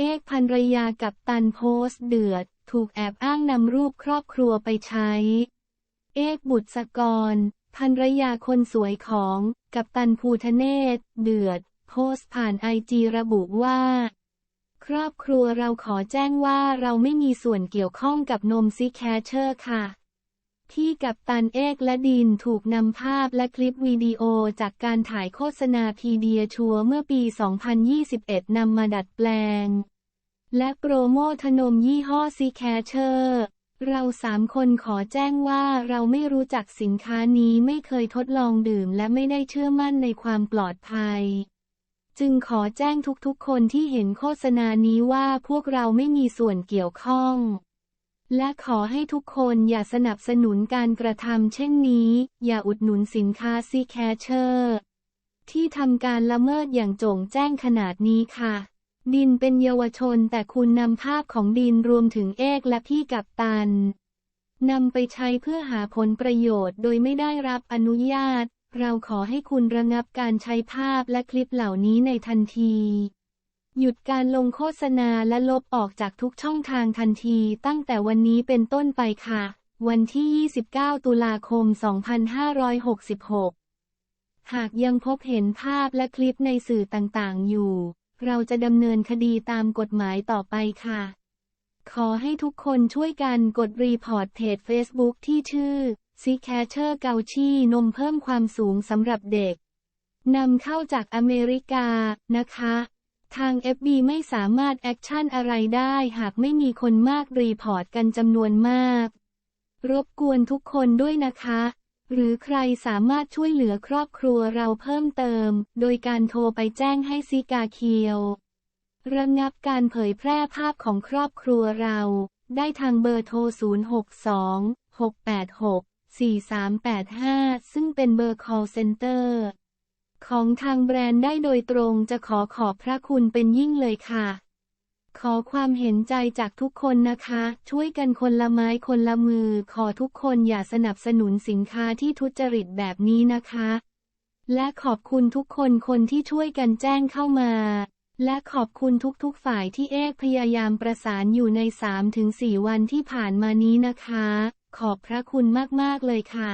เอกภรรยากับตันโพสต์เดือด ถูกแอบอ้างนำรูปครอบครัวไปใช้ เอกบุตรสกรภรรยาคนสวยของกับตันภูทะเนศ เดือด โพสต์ผ่านไอจีระบุว่า ครอบครัวเราขอแจ้งว่าเราไม่มีส่วนเกี่ยวข้องกับนมซิแคชเชอร์ค่ะ ที่กับตันเอกและดินถูกนำภาพและคลิปวิดีโอจากการถ่ายโฆษณาพีเดียชัวเมื่อปี 2021 นำมาดัดแปลง และโปรโมทนมยี่ห้อซีแคชเชอร์เราสามคนขอแจ้งว่าเราไม่รู้จักสินค้านี้ไม่เคยทดลองดื่มและไม่ได้เชื่อมั่นในความปลอดภัย จึงขอแจ้งทุกๆคนที่เห็นโฆษณานี้ว่าพวกเราไม่มีส่วนเกี่ยวข้อง และขอให้ทุกคนอย่าสนับสนุนการกระทำเช่นนี้ อย่าอุดหนุนสินค้าซีแคชเชอร์ที่ทำการละเมิดอย่างโจ่งแจ้งขนาดนี้ค่ะ ดินเป็นเยาวชนแต่คุณนำภาพของดินรวมถึงเอกและพี่กับตันนำไปใช้เพื่อหาผลประโยชน์โดยไม่ได้รับอนุญาต เราขอให้คุณระงับการใช้ภาพและคลิปเหล่านี้ในทันที หยุดการลงโฆษณาและลบออกจากทุกช่องทางทันทีตั้งแต่วันนี้เป็นต้นไปค่ะ วันที่ 29 ตุลาคม 2566 หากยังพบเห็นภาพและคลิปในสื่อต่างๆ อยู่ เราจะดำเนินคดีตามกฎหมายต่อไปค่ะ ขอให้ทุกคนช่วยกันกดรีพอร์ตเพจ Facebook ที่ชื่อซีแคเชอร์เกาชีนมเพิ่มความสูงสำหรับเด็กนำเข้าจากอเมริกานะคะ ทาง FB ไม่สามารถแอคชั่นอะไรได้หากไม่มีคนมากรีพอร์ตกันจำนวนมาก รบกวนทุกคนด้วยนะคะ หรือใครสามารถช่วยเหลือครอบครัวเราเพิ่มเติม โดยการโทรไปแจ้งให้ซิกาเคียว ระงับการเผยแพร่ภาพของครอบครัวเรา ได้ทางเบอร์โทร 062 686 4385 ซึ่งเป็นเบอร์ call center ของทางแบรนด์ได้โดยตรงจะขอขอบพระคุณเป็นยิ่งเลยค่ะ ขอความเห็นใจจากทุกคนนะคะ ช่วยกันคนละไม้คนละมือ ขอทุกคนอย่าสนับสนุนสินค้าที่ทุจริตแบบนี้นะคะ และขอบคุณทุกคนคนที่ช่วยกันแจ้งเข้ามา และขอบคุณทุกๆฝ่ายที่เอกพยายามประสานอยู่ใน 3-4 วันที่ผ่านมานี้นะคะ ขอบพระคุณมากๆเลยค่ะ